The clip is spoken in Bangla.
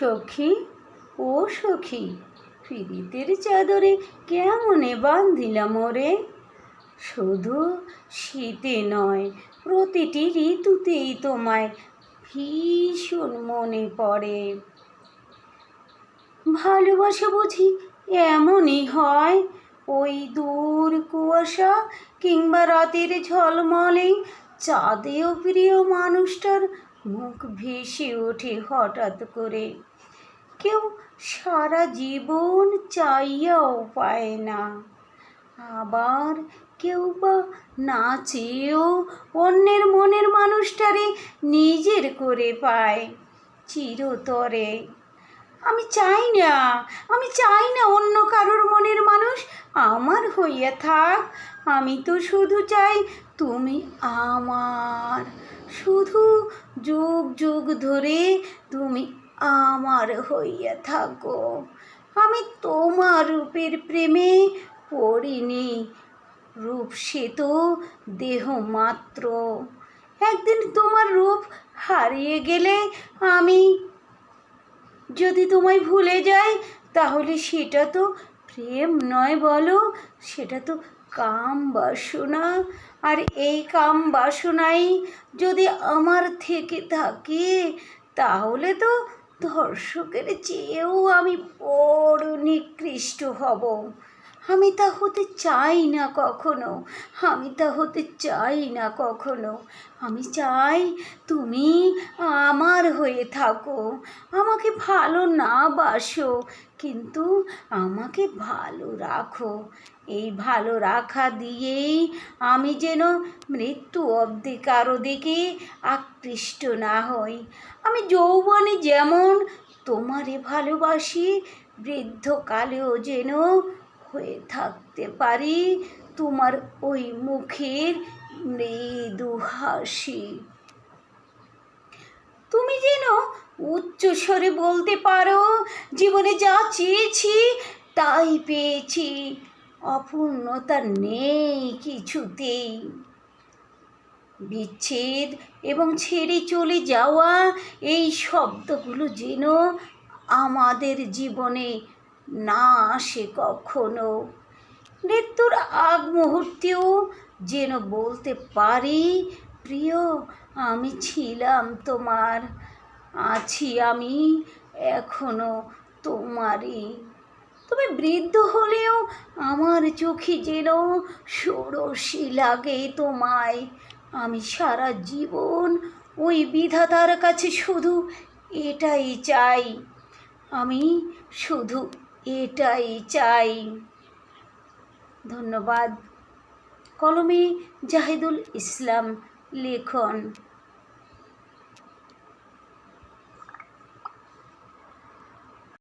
সখী, ও সখী ফিরিতের চাদরে কেমনে বান্ধিলাম ওরে? শুধু শীতে নয়, প্রতিটি ঋতুতেই তোমায় ভীষণ মনে পড়ে। ভালোবাসা বুঝি এমনই হয়, ওই দূর কুয়াশা কিংবা রাতের ঝলমলে চাঁদেও প্রিয় মানুষটার মুখ ভেসে ওঠে হঠাৎ করে। কেউ সারা জীবন চাইয়াও পায় না। আবার কেউ বা না চেয়েও অন্যের মনের মানুষটারে নিজের করে পায় চিরতরে। আমি চাই না, আমি চাই না অন্য কারোর মনের মানুষ আমার হইয়া থাক। আমি তো শুধু চাই তুমি আমার, শুধু যুগ যুগ ধরে তুমি আমার হইয়া থাকো। আমি তোমার রূপের প্রেমে পড়িনি। রূপ সে তো দেহ মাত্র। একদিন তোমার রূপ হারিয়ে গেলে আমি যদি তোমায় ভুলে যাই, তাহলে সেটা তো প্রেম নয় বলো, সেটা তো কাম বাসনা। আর এই কাম বাসনাই যদি আমার থেকে থাকে, তাহলে তো ধর্ষকের চেয়েও আমি বড় নিকৃষ্ট হব। আমি তা হতে চাই না কখনো, আমি তা হতে চাই না কখনো। আমি চাই তুমি আমার হয়ে থাকো, আমাকে ভালো না বাসো, কিন্তু আমাকে ভালো রাখো। এই ভালো রাখা দিয়েই আমি যেন মৃত্যু অবধি কারও দিকে আকৃষ্ট না হই। আমি যৌবনে যেমন তোমারে ভালোবাসি, বৃদ্ধকালেও যেন হয়ে থাকতে পারি, তোমার ওই মুখের মৃদু হাসি। তুমি যেন উচ্চস্বরে বলতে পারো, জীবনে যা চেয়েছি তাই পেয়েছি। অপূর্ণতা নেই কিছুতেই। বিচ্ছেদ এবং ছেড়ে চলে যাওয়া এই শব্দগুলো যেন আমাদের জীবনে না আসে কখনো। মৃত্যুর আগ মুহূর্তেও যেন বলতে পারি, প্রিয়, আমি ছিলাম তোমার, আছি আমি এখনও তোমারই। তবে বৃদ্ধ হলেও আমার চোখে যেন ষোড়শী লাগে তোমায়। আমি সারা জীবন ওই বিধাতার কাছে শুধু এটাই চাই। আমি শুধু এটাই চাই। ধন্যবাদ। কলমে জাহিদুল ইসলাম লেখন।